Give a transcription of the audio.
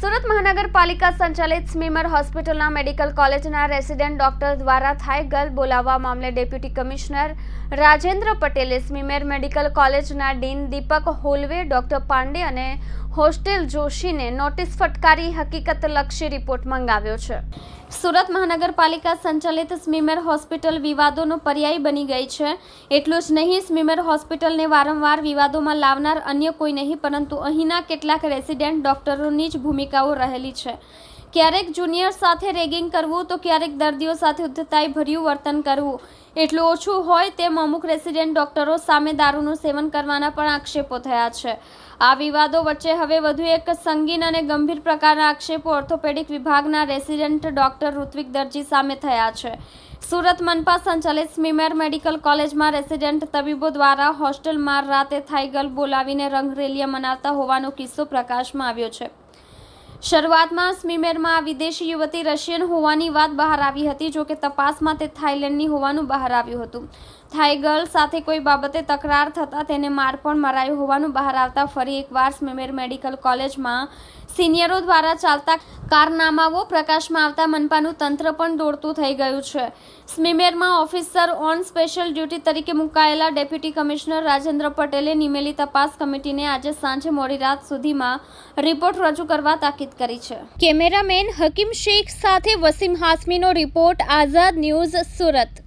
સુરત મહાનગરપાલિકા સંચાલિત સ્મીમર હોસ્પિટલના મેડિકલ કોલેજના રેસિડેન્ટ ડોક્ટર દ્વારા થાય ગર્લ બોલાવવા મામલે ડેપ્યુટી કમિશનર રાજેન્દ્ર પટેલે સ્મીમેર મેડિકલ કોલેજના ડીન દીપક હોલવે, ડોક્ટર પાંડે અને હોસ્ટેલ જોશીને નોટિસ ફટકારી હકીકતલક્ષી રિપોર્ટ મંગાવ્યો છે. સુરત મહાનગરપાલિકા સંચાલિત સ્મીમેર હોસ્પિટલ વિવાદોનો પર્યાય બની ગઈ છે. એટલું જ નહીં, સ્મીમેર હોસ્પિટલને વારંવાર વિવાદોમાં લાવનાર અન્ય કોઈ નહીં, પરંતુ અહીંના કેટલાક રેસિડેન્ટ ડોક્ટરોની જ ભૂમિકાઓ રહેલી છે. ક્યારેક જુનિયર સાથે રેગિંગ કરવું તો ક્યારેક દર્દીઓ સાથે ઉદ્ધતાઈ ભર્યું વર્તન કરવું. એટલું ઓછું હોય તેમ અમુક રેસિડેન્ટ ડોક્ટરો સામે દારૂનું સેવન કરવાના પણ આક્ષેપો થયા છે. આ વિવાદો વચ્ચે હવે વધુ એક સંગીન અને ગંભીર પ્રકારના આક્ષેપો ઓર્થોપેડિક વિભાગના રેસિડેન્ટ ડોક્ટર ઋત્વિક દરજી સામે થયા છે. સુરત મનપા સંચાલિત સ્મીમેર મેડિકલ કોલેજમાં રેસિડેન્ટ તબીબો દ્વારા હોસ્ટેલમાં રાતે થાઈગલ બોલાવીને રંગરેલીએ મનાવતા હોવાનો કિસ્સો પ્રકાશમાં આવ્યો છે. શરૂઆતમાં સ્મીમેરમાં વિદેશી યુવતી રશિયન હોવાની વાત બહાર આવી હતી જો કે તપાસમાં તે થાઇલેન્ડની હોવાનું બહાર આવ્યું હતું. થાઈ ગર્લ સાથે કોઈ બાબતે તકરાર થતાં તેને માર પણ મરાયું હોવાનું બહાર આવતા ફરી એકવાર સ્મીમેર મેડિકલ કોલેજમાં સિનિયરો દ્વારા ચાલતા કારનામાઓ પ્રકાશમાં આવતા મનપાનું તંત્ર પણ દોડતું થઈ ગયું છે. સ્મીમેરમાં ઓફિસર ઓન સ્પેશિયલ ડ્યુટી તરીકે મુકાયેલા ડેપ્યુટી કમિશનર રાજેન્દ્ર પટેલે નિમેલી તપાસ કમિટીને આજે સાંજે મોડી રાત સુધીમાં રિપોર્ટ રજૂ કરવા તાકીદ કરી છે. કેમેરામેન હકીમ શેખ સાથે વસીમ હાસમીનો રિપોર્ટ, આઝાદ ન્યૂઝ સુરત.